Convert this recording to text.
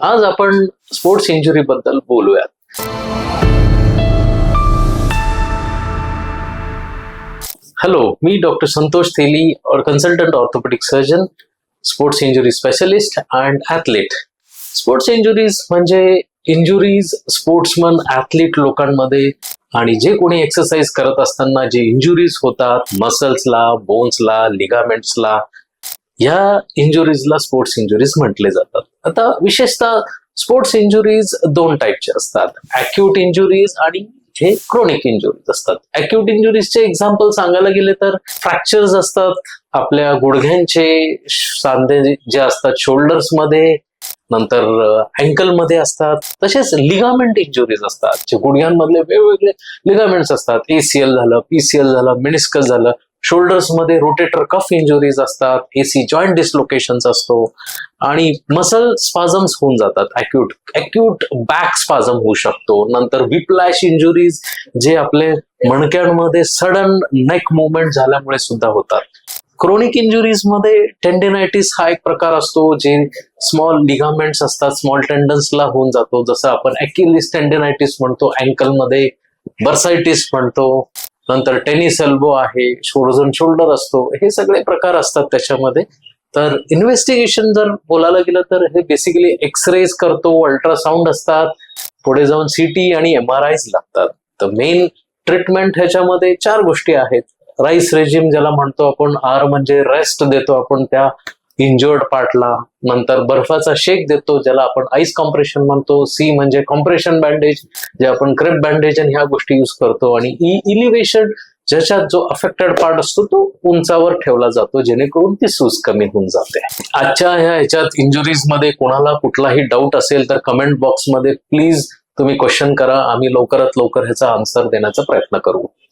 आज आपण sports injury बद्दल बोलूयात. हॅलो मी डॉक्टर संतोष थेली और consultant orthopaedic surgeon sports injury specialist and athlete sports injuries म्हणजे इंजुरीज स्पोर्ट्समन ॲथलीट लोकांमध्ये आणि जे कोणी एक्सरसाइज करत असताना जे इंजुरीज होतात मसल्सला बोन्सला लिगामेंट्सला या इंजुरीजला स्पोर्ट्स इंजुरीज म्हटले जातात. आता विशेषतः स्पोर्ट्स इंजुरीज दोन टाईपचे असतात. अॅक्यूट इंजुरीज आणि हे क्रोनिक इंजुरीज असतात. अॅक्यूट इंजुरीजचे एक्झाम्पल सांगायला गेले तर फ्रॅक्चर्स असतात. आपल्या गुडघ्यांचे सांधे जे असतात शोल्डर्समध्ये नंतर अँकलमध्ये असतात. तसेच लिगामेंट इंजुरीज असतात. जे गुडघ्यांमधले वेगवेगळे लिगामेंट्स असतात. एसीएल झालं पीसीएल झालं मिनिस्कस झालं. शोल्डर्समध्ये रोटेटर कफ इंजुरीज असतात एसी जॉईंट डिसलोकेशन असतो आणि मसल स्पाझम्स होऊन जातात अॅक्यूट अॅक्यूट बॅक स्पाझम होऊ शकतो. नंतर विपलॅश इंजुरीज जे आपले मणक्यांमध्ये सडन नेक मुवमेंट झाल्यामुळे सुद्धा होतात. क्रोनिक इंजुरीजमध्ये टेंडेनायटिस हा एक प्रकार असतो जे स्मॉल लिगामेंट्स असतात स्मॉल टेंडन्सला होऊन जातो. जसं आपण अॅक्युलिस टेंडेनायटिस म्हणतो अँकलमध्ये बर्सायटिस म्हणतो. नंतर टेनिस एल्बो आहे शोल्डर शोल्डर असतो हे सगळे प्रकार असतात त्याच्यामध्ये. तर इन्व्हेस्टिगेशन जर बोलायला गेलं तर हे बेसिकली एक्सरेज करतो अल्ट्रासाऊंड असतात पुढे जाऊन सीटी आणि एम आर आयज लागतात. तर मेन ट्रीटमेंट ह्याच्यामध्ये चार गोष्टी आहेत. राईस रेजिम ज्याला म्हणतो आपण आर म्हणजे रेस्ट देतो आपण त्या इंजर्ड पार्टला नंतर बर्फाचा शेक देतो ज्याला आपण आईस कॉम्प्रेशन म्हणतो सी म्हणजे कॉम्प्रेशन बँडेज जे आपण क्रेप बँडेज आणि ह्या गोष्टी युज करतो. आणि e ई इलिव्हेशन ज्याच्यात जो अफेक्टेड पार्ट असतो तो उंचावर ठेवला जातो जेणेकरून ती सूज कमी होऊन जाते. आजच्या ह्या ह्याच्यात इंजुरीजमध्ये कोणाला कुठलाही डाऊट असेल तर कमेंट बॉक्समध्ये प्लीज तुम्ही क्वेश्चन करा. आम्ही लवकरात लवकर ह्याचा आन्सर देण्याचा प्रयत्न करू.